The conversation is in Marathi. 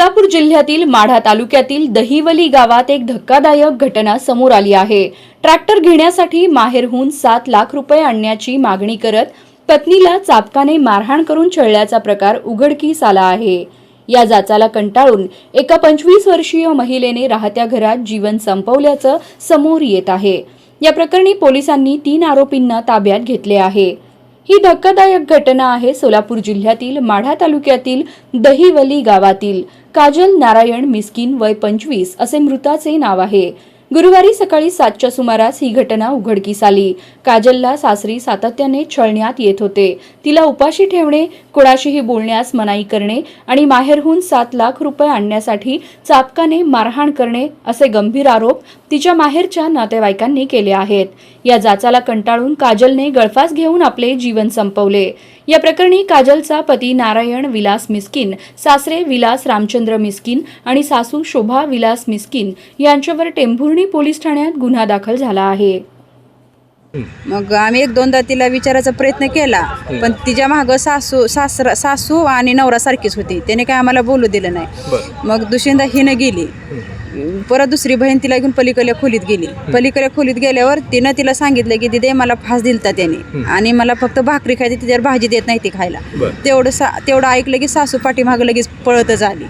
सोलापूर जिल्ह्यातील माढा तालुक्यातील दहिवली गावात एक धक्कादायक घटना समोर आली आहे. ट्रॅक्टर घेण्यासाठी माहेरहून सात लाख रुपये आणण्याची मागणी करत पत्नीला चापकाने मारहाण करून छळल्याचा प्रकार उघडकीस आला आहे. या जाचाला कंटाळून एका पंचवीस वर्षीय महिलेने राहत्या घरात जीवन संपवल्याचं समोर येत आहे. या प्रकरणी पोलिसांनी तीन आरोपींना ताब्यात घेतले आहे. ही धक्कादायक घटना आहे सोलापूर जिल्ह्यातील माढा तालुक्यातील दहिवली गावातील. काजल नारायण मिस्किन वय पंचवीस असे मृताचे नाव आहे. गुरुवारी सकाळी सातच्या सुमारास ही घटना उघडकीस आली. काजलला सासरी सातत्याने छळण्यात येत होते. तिला उपाशी ठेवणे कोणाशीही बोलण्यास मनाई करणे आणि माहेरहून सात लाख रुपये आणण्यासाठी चापकाने मारहाण करणे असे गंभीर आरोप तिच्या माहेरच्या नातेवाईकांनी केले आहेत. या जाचाला कंटाळून काजलने गळफास घेऊन आपले जीवन संपवले. या प्रकरणी काजलचा पती नारायण विलास मिस्किन सासरे विलास रामचंद्र मिस्किन आणि सासू शोभा विलास मिस्किन यांच्यावर टेंभुर्णी पोलीस ठाण्यात गुन्हा दाखल झाला आहे. मग आम्ही एक दोनदा तिला विचारायचा प्रयत्न केला पण तिच्या मागं सासू सासरा सासू आणि नवरा सारखीच होती. त्याने काय आम्हाला बोलू दिलं नाही. मग दुसऱ्यांदा हिनं गेली. परत दुसरी बहीण तिला घेऊन पलीकडल्या खोलीत गेली. पलीकडल्या खोलीत गेल्यावर तिनं तिला सांगितलं की तिथे मला फास दिलता त्याने आणि मला फक्त भाकरी खायची तिच्यावर भाजी देत नाही ती खायला. तेवढं सा तेवढं ऐकलं की सासू पाठीमागं लगेच पळतच आली.